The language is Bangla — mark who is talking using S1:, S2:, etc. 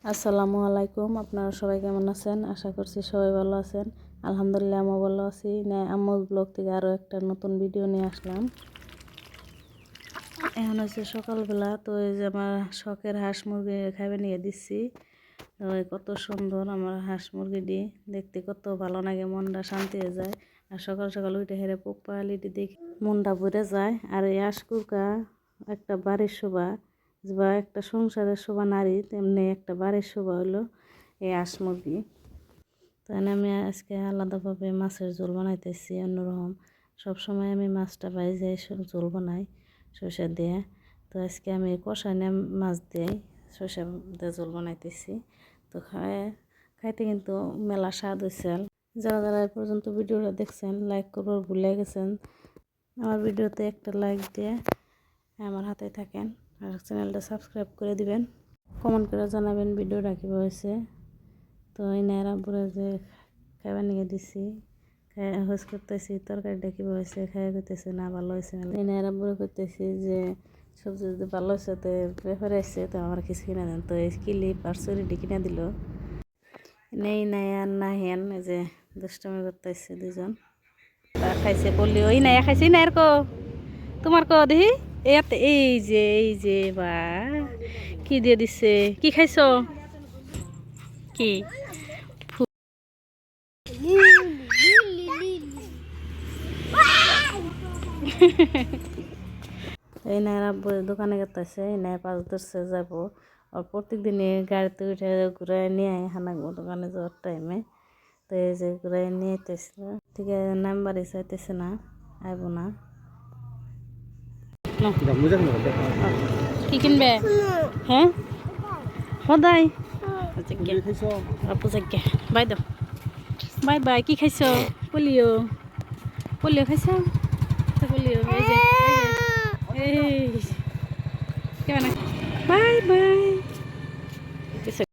S1: আসসালামু আলাইকুম, আপনারা সবাই কেমন আছেন? আশা করছি সবাই ভালো আছেন। আলহামদুলিল্লাহ আমিও ভালো আছি। আমার ব্লগ থেকে আরও একটা নতুন ভিডিও নিয়ে আসলাম। এখন হচ্ছে সকালবেলা, তো এই যে আমার শখের হাঁস মুরগি খাইবে নিয়ে দিচ্ছি। কত সুন্দর আমার হাঁস মুরগিটি। দেখতে কত ভালো লাগে, মনটা শান্তি হয়ে যায়। আর সকাল সকাল উঠে হেরে পোক পালিটি দেখে মনটা ভরে যায়। আর এই আশকুকা একটা বাড়ির শোভা। বা একটা সংসারের শোভা নারী, তেমনি একটা বাড়ির শোভা হলো এই হাঁস মুরগি। তাই আমি আজকে আলাদাভাবে মাছের ঝোল বানাইতেছি, অন্যরকম। সবসময় আমি মাছটা বাইজে ঝোল বানাই সরষে দিয়ে। তো আজকে আমি কষাই নিয়ে মাছ দিয়ে সরষে দিয়ে ঝোল বানাইতেছি। তো খায়, খাইতে কিন্তু মেলা স্বাদ হয়েছে যারা যারা এ পর্যন্ত ভিডিওটা দেখছেন লাইক করবার ভুলে গেছেন, আমার ভিডিওতে একটা লাইক দিয়ে আমার হাতে থাকেন। আর চ্যানেলটা সাবস্ক্রাইব করে দিবেন। কমেন্ট করে জানাবেন ভিডিওটা কীভাবে হয়েছে। তো এই নায়রা পুরো যে খাবার নিয়ে দিছি খাই হোস করতেছি, তরকারিটা কীভাবে হয়েছে খাই করতেছে না, ভালো হয়েছে এই নায়রা পুরো করতেছি যে, সবজি যদি ভালো হয়েছে, তো ব্যাপারে আসছে তো আমার কিছু কিনে দেন। তো কিলিপ আর চুরিটি কিনে দিল। নেই নাই আর না হেন যে দুষ্টমি করতেছে দুজন খাইছে বললি ওই নাই, খাইছি না আর কো। তোমার কো দেখি এতে এই যে এই যে বা কি দিয়ে দিছে? কি খাইছো? কি? এই নায়রা দোকানে গেতেছে, এই নাই পাঁচ ধরছে যাব। আর প্রত্যেক দিনে গাড়িতে উঠে ঘুরে নিয়ে আয়, হানাগো দোকানে যাওয়ার টাইমে তো এই যে ঘুরে নিয়ে আইতেছিল ঠিক আছে নাম্বারই চাইতেছে না, আইব না। কি কিনবে? হ্যাঁ? সদায় আপু যাকে বাই দাও। বাই বাই কি খাইছ? পলিও। পলিও খাইছ? পলিঅ পলিও এই যে এই কেমন